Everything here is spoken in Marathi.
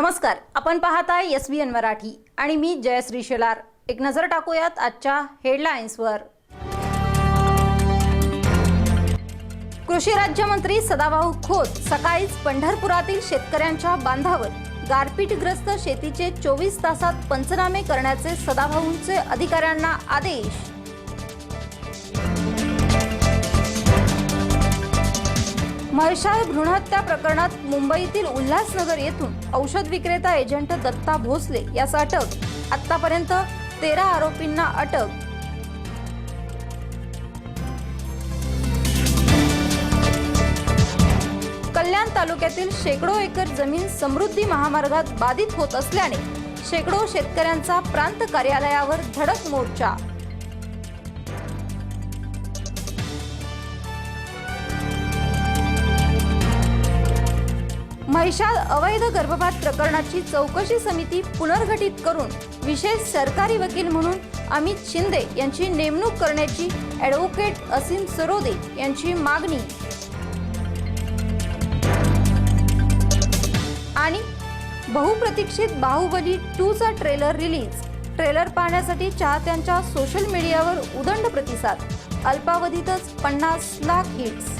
नमस्कार आपण पाहताय एस बी एन मराठी आणि मी जयश्री शेलार. एक नजर टाकूयात आजच्या हेडलाईन्सवर कृषी राज्यमंत्री सदाभाऊ खोत सकाळीच पंढरपुरातील शेतकऱ्यांच्या बांधावर गारपीटग्रस्त शेतीचे चोवीस तासात पंचनामे करण्याचे सदाभाऊंचे अधिकाऱ्यांना आदेश. म्हैसाळ भ्रूणहत्या प्रकरणात मुंबईतील उल्हासनगर येथून औषध विक्रेता एजंट दत्ता भोसले यास अटक. आतापर्यंत तेरा आरोपींना अटक. कल्याण तालुक्यातील शेकडो एकर जमीन समृद्धी महामार्गात बाधित होत असल्याने शेकडो शेतकऱ्यांचा प्रांत कार्यालयावर धडक मोर्चा. महिषाद अवैध गर्भपात प्रकरणाची चौकशी समिती पुनर्गठित करून विशेष सरकारी वकील म्हणून अमित शिंदे यांची नेमणूक करण्याची ॲडव्होकेट असीम सरोदे यांची मागणी. आणि बहुप्रतीक्षित बाहुबली टू चा ट्रेलर रिलीज. ट्रेलर पाहण्यासाठी चाहत्यांच्या सोशल मीडियावर उदंड प्रतिसाद. अल्पावधीतच पन्नास लाख हिट्स